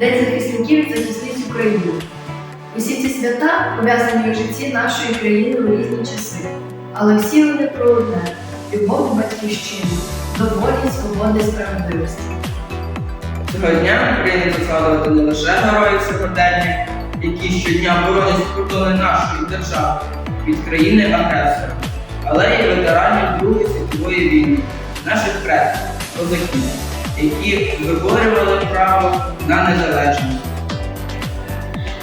День захисників і захисниць України. Усі ці свята пов'язані у житті нашої країни у різні часи, але всі вони про одне любов до батьківщини, до волі, свободи справедливості. Цього дня прийнято згадувати не лише героїв сьогодення, які щодня боронять кордони нашої держави від країни агресора, але й ветеранів Другої світової війни, наших предків, козаків, які виборювали право на незалежність.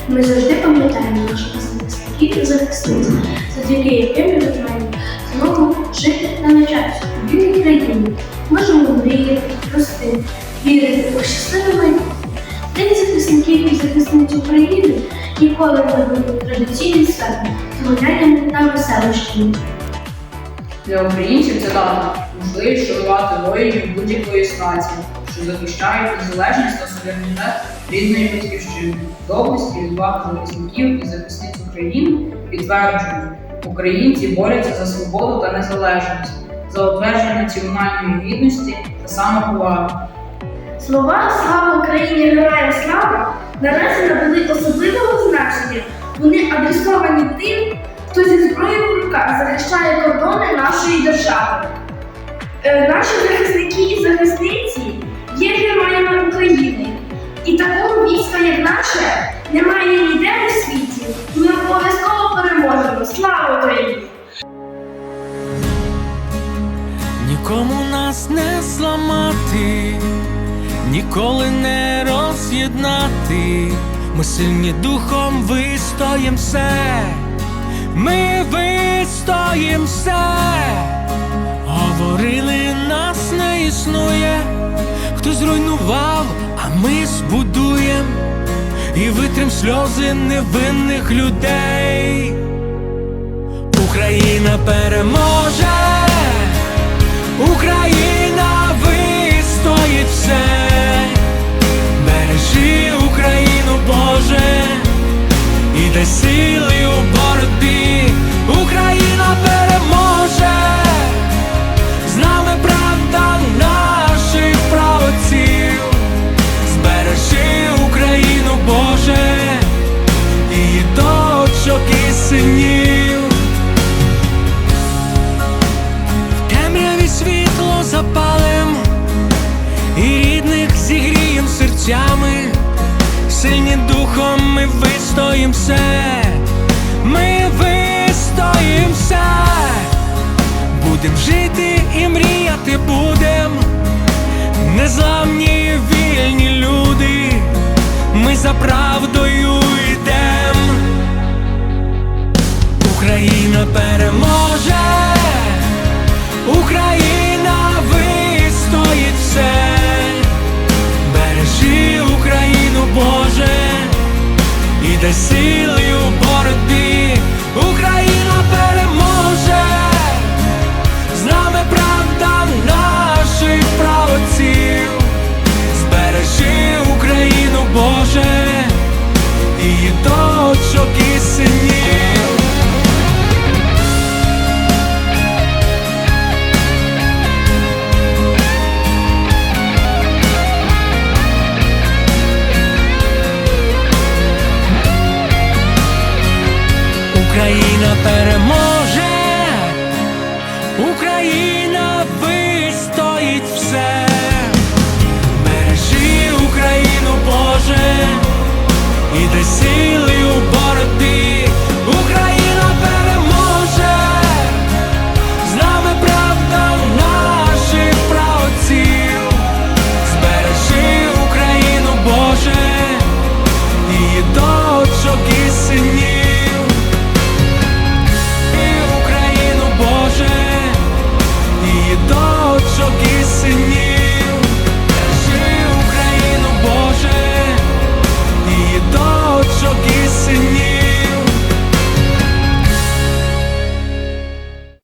Ми завжди пам'ятаємо наших захисників і захисниць, завдяки яким ми маємо змогу жити та навчатися у вільній країні. Можемо мріяти, рости, вірити у щасливе майбутнє. День захисників і захисниць України ніколи не буде традиційним святом, з гулянням та веселощами. Для українців це дата можливість шанувати воїнів будь-якої нації, що захищають незалежність та суверенітет рідної батьківщини. Доблесть і відвага захисників і захисниць України підтверджують, українці борються за свободу та незалежність, за утвердження національної гідності та самоповаги. Слова Слава Україні героям слава наразі набули особливого значення. Вони зброєю захищає кордони нашої держави. Е, Наші захисники і захисниці є героями України. І такого війська, як наше, немає ніде у світі. Ми обов'язково переможемо. Слава Україні! Нікому нас не зламати, ніколи не роз'єднати. Ми сильні духом вистоїм все, ми вистоїм все. Говорили, нас не існує, хто зруйнував, а ми збудуєм і витрим сльози невинних людей. Україна переможе. Україна світло запалим і рідних зігрієм серцями, сильні духом ми вистоїм все, ми вистоїм все, будем жити і мріяти будем, незламні вільні люди, ми за правдою і дай Україна